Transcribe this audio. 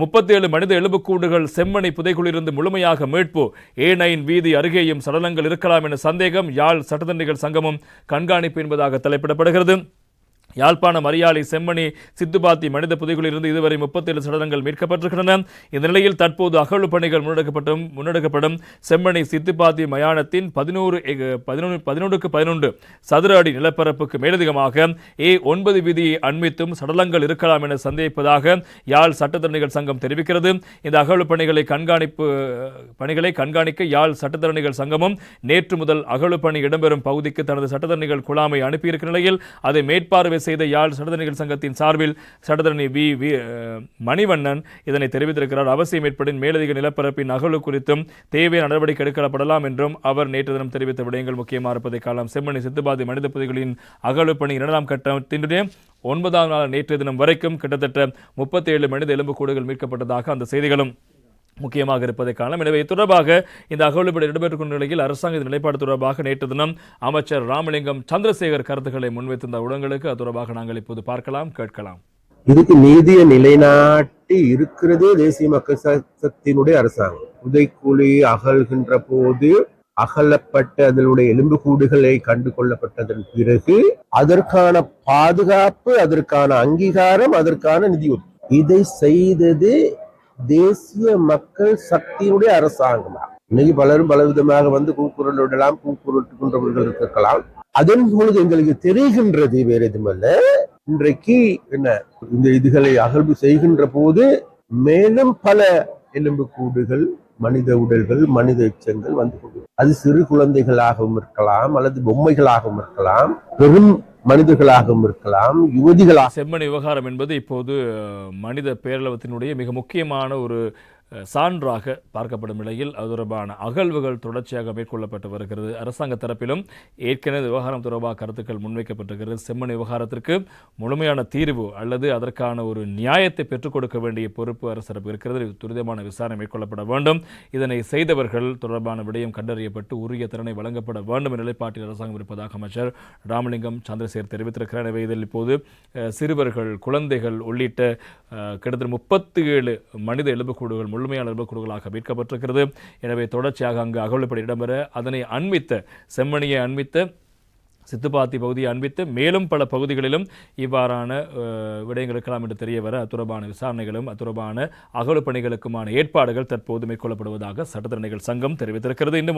முப்பத்தி ஏழு மனித எலும்புக்கூடுகள் செம்மணி புதைக்குழிலிருந்து முழுமையாக மீட்பு. ஏ நைன் வீதி அருகேயும் சடலங்கள் இருக்கலாம் என சந்தேகம். யாழ் சட்டத்தண்டிகள் சங்கமும் கண்காணிப்பு என்பதாக தலைப்பிடப்படுகிறது. யாழ்ப்பாணம் அரியாலை செம்மணி சித்துபாத்தி மனித புதைகளிலிருந்து இதுவரை முப்பத்தேழு சடலங்கள் மீட்கப்பட்டிருக்கின்றன. இந்த நிலையில் தற்போது அகழ்வு பணிகள் முன்னெடுக்கப்பட்டும் முன்னெடுக்கப்படும். செம்மணி சித்துப்பாத்தி மயானத்தின் பதினோரு பதினொன்று பதினொன்றுக்கு பதினொன்று சதுர அடி நிலப்பரப்புக்கு மேலதிகமாக ஏ ஒன்பது விதியை அண்மித்தும் சடலங்கள் இருக்கலாம் என சந்தேகிப்பதாக யாழ் சட்டத்தரணிகள் சங்கம் தெரிவிக்கிறது. இந்த அகழ்வு பணிகளை கண்காணிப்பு பணிகளை கண்காணிக்க யாழ் சட்டத்தரணிகள் சங்கமும் நேற்று முதல் அகழ்வு பணி இடம்பெறும் பகுதிக்கு தனது சட்டத்தரணிகள் குழாமை அனுப்பியிருக்கிற நிலையில் அதை மேற்பார்வை செய்த யாழ் சட்டத்தரணிகள் சங்கத்தின் சார்பில் சடதரணி வி. வி. மணிவண்ணன் இதனை தெரிவித்திருக்கிறார். அவசியம் ஏற்படின் மேலதிக நிலப்பரப்பின் அகழ்வு குறித்தும் தேவையான நடவடிக்கை எடுக்கப்படலாம் என்றும் அவர் நேற்று தினம் தெரிவித்த விடயங்கள் முக்கியமாக இருப்பதை காலம் செம்மணி சித்துபாதி மனித பகுதிகளின் அகழ்வு பணி இரண்டாம் கட்டத்தினுடைய ஒன்பதாம் நாள் நேற்று தினம் வரைக்கும் கிட்டத்தட்ட முப்பத்தி ஏழு மனித எலும்புக்கூடுகள் மீட்கப்பட்டதாக அந்த செய்திகளும் முக்கியமாக இருப்பதை காணலாம். எனவே இது தொடர்பாக இந்த அகவலுப்படி இடம்பெற்றுக் கொண்ட நிலையில் அரசாங்க இந்த நிலைப்பாடு தொடர்பாக நேற்று தினம் அமைச்சர் ராமலிங்கம் சந்திரசேகர் கருத்துக்களை முன்வைத்திருந்த உடங்களுக்கு அது தொடர்பாக நாங்கள் இப்போது பார்க்கலாம் கேட்கலாம். இதுக்கு நீதியை நிலைநாட்டி இருக்கிறதே தேசிய மக்கள் சக்தியினுடைய அரசாங்கம். புதைக்குழி அகழ்கின்ற போது அகலப்பட்ட அதனுடைய எலும்புக்கூடுகளை கண்டு கொள்ளப்பட்டதன் பிறகு அதற்கான பாதுகாப்பு அதற்கான அங்கீகாரம் அதற்கான நிதி இதை செய்தது தேசிய மக்கள் சக்தியினுடைய அரசாங்கம்? இன்னைக்கு பலரும் பலவிதமாக வந்து கூக்குரல் விடலாம் கூக்குரட்டுகின்றவர்கள் இருக்கலாம். அதன் பொழுது எங்களுக்கு தெரிகின்றது வேற எதுமல்ல இன்றைக்கு என்ன இந்த இதுகளை அகழ்வு செய்கின்ற போது மேலும் பல எலும்பு கூடுகள் மனித உடல்கள் மனித எச்சங்கள் வந்து கொண்டு அது சிறு குழந்தைகளாகவும் இருக்கலாம் அல்லது பொம்மைகளாகவும் இருக்கலாம். பெரும் மனிதர்களாகவும் இருக்கலாம் யுவதிகளாக செம்மணி விவகாரம் என்பது இப்போது மனித பேரளவத்தினுடைய மிக முக்கியமான ஒரு சான்றாக பார்க்கப்படும் நிலையில் அது தொடர்பான அகழ்வுகள் தொடர்ச்சியாக மேற்கொள்ளப்பட்டு வருகிறது. அரசாங்க தரப்பிலும் ஏற்கனவே விவகாரம் தொடர்பாக கருத்துக்கள் முன்வைக்கப்பட்டிருக்கிறது. செம்மணி விவகாரத்திற்கு முழுமையான தீர்வு அல்லது அதற்கான ஒரு நியாயத்தை பெற்றுக் கொடுக்க வேண்டிய பொறுப்பு அரசரப்பு இருக்கிறது. துரிதமான விசாரணை மேற்கொள்ளப்பட வேண்டும். இதனை செய்தவர்கள் தொடர்பான விடயம் கண்டறியப்பட்டு உரிய திறனை வழங்கப்பட வேண்டும் என்ற நிலைப்பாட்டில் அரசாங்கம் இருப்பதாக அமைச்சர் ராமலிங்கம் சந்திரசேகர் தெரிவித்திருக்கிறார். எனவே இதில் இப்போது சிறுவர்கள் குழந்தைகள் உள்ளிட்ட கிட்டத்தட்ட முப்பத்தி ஏழு மனித எலும்புக்கூடுகள் முழுமையான குழுக்களாக மீட்கப்பட்டிருக்கிறது. எனவே தொடர்ச்சியாக அங்கு அகவலைப்படி இடம்பெற அதனை அண்மித்த செம்மணியை அண்மித்த சித்துப்பாத்தி பகுதியை அண்பித்து மேலும் பல பகுதிகளிலும் இவ்வாறான விடயங்கள் இருக்கலாம் என்று தெரிய வர அத்துறபான விசாரணைகளும் அத்துறபான அகழ்வு பணிகளுக்குமான ஏற்பாடுகள் தற்போது மேற்கொள்ளப்படுவதாக சட்டத்தரணிகள் சங்கம் தெரிவித்திருக்கிறது. இன்னும்